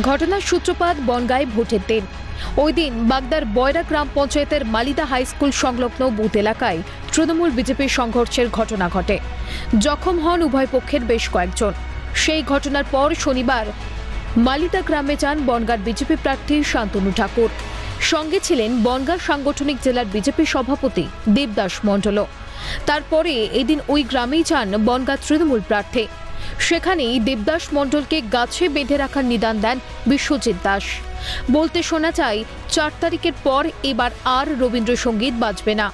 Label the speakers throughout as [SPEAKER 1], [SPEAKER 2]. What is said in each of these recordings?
[SPEAKER 1] ঘটনার সূত্রপাত বনগাঁয় ভোটের দিন। ওই দিন বাগদার বয়রা গ্রাম পঞ্চায়েতের মালিদা হাই স্কুল সংলগ্ন বুথ এলাকায় তৃণমূল বিজেপির সংঘর্ষের ঘটনা ঘটে। জখম হন উভয় পক্ষের বেশ কয়েকজন। সেই ঘটনার পর শনিবার মালিদা গ্রামে যান বনগাঁর বিজেপি প্রার্থী শান্তনু ঠাকুর। সঙ্গে ছিলেন বনগাঁ সাংগঠনিক জেলার বিজেপি সভাপতি দেবদাস মণ্ডলও। তারপরে এদিন ওই গ্রামেই যান বনগাঁ তৃণমূল প্রার্থী। সেখানেই দেবদাস মণ্ডলকে গাছে বেঁধে রাখার নিদান দেন বিশ্বজিৎ দাস। বলতে শোনা যায়, চার তারিখের পর এবার আর রবীন্দ্রসঙ্গীত বাজবে না।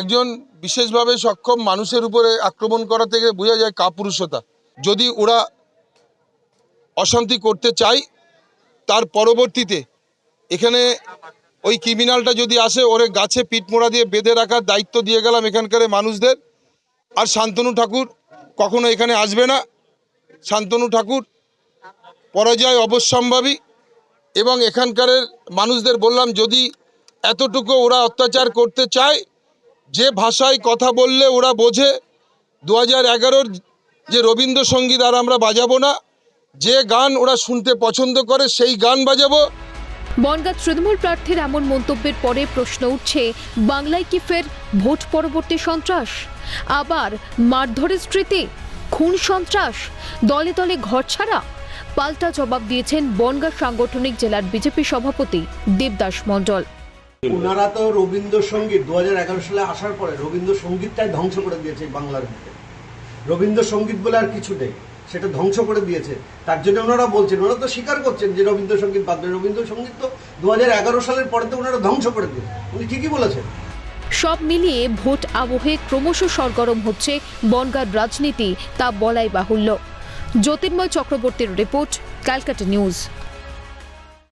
[SPEAKER 2] একজন বিশেষভাবে সক্ষম মানুষের উপরে আক্রমণ করা থেকে বোঝা যায় কাপুরুষতা। যদি ওরা অশান্তি করতে চায়, তার পরবর্তীতে এখানে ওই ক্রিমিনালটা যদি আসে, ওরে গাছে পিঠ মোড়া দিয়ে বেঁধে রাখার দায়িত্ব দিয়ে গেলাম এখানকার মানুষদের। আর শান্তনু ঠাকুর কখনো এখানে আসবে না। শান্তনু ঠাকুর, পরাজয় অবশ্যম্ভাবী এবং এখানকার মানুষদের বললাম, যদি এতটুকু ওরা অত্যাচার করতে চায়, যে ভাষায় কথা বললে ওরা বোঝে দু হাজার এগারোর যে রবীন্দ্রসঙ্গীত আর আমরা বাজাবো না, যে গান ওরা শুনতে পছন্দ করে সেই গান বাজাবো।
[SPEAKER 1] বনগাঁ তৃণমূল প্রার্থীর এমন মন্তব্যের পরে প্রশ্ন উঠছে, বাংলায় কি ফের ভোট পরবর্তী সন্ত্রাস? আবার মারধরের স্মৃতি, খুন সন্ত্রাস, দলে দলে ঘর ছাড়া? পাল্টা জবাব দিয়েছেন বনগাঁ সাংগঠনিক জেলার বিজেপি সভাপতি দেবদাস মণ্ডল।
[SPEAKER 3] ওনারা তো রবীন্দ্রসঙ্গীত দু হাজার এগারো সালে আসার পরে রবীন্দ্রসঙ্গীতটাই ধ্বংস করে দিয়েছে বাংলার ভিতরে রবীন্দ্রসঙ্গীত বলে আর কিছু নেই। সেটা ধ্বংস করে দিয়েছে। তার জন্য ওনারা বলছেন, ওনারা তো স্বীকার করছেন যে রবীন্দ্রসঙ্গীত বাদ রবীন্দ্রসঙ্গীত তো দু হাজার এগারো সালের পরে তো ওনারা ধ্বংস করে দিয়ে উনি ঠিকই বলেছেন।
[SPEAKER 1] সব মিলিয়ে ভোট আবহে ক্রমশ সরগরম হচ্ছে বনগার রাজনীতি, তা বলাই বাহুল্য। জ্যোতির্ময় চক্রবর্তীর রিপোর্ট, ক্যালকাটা নিউজ।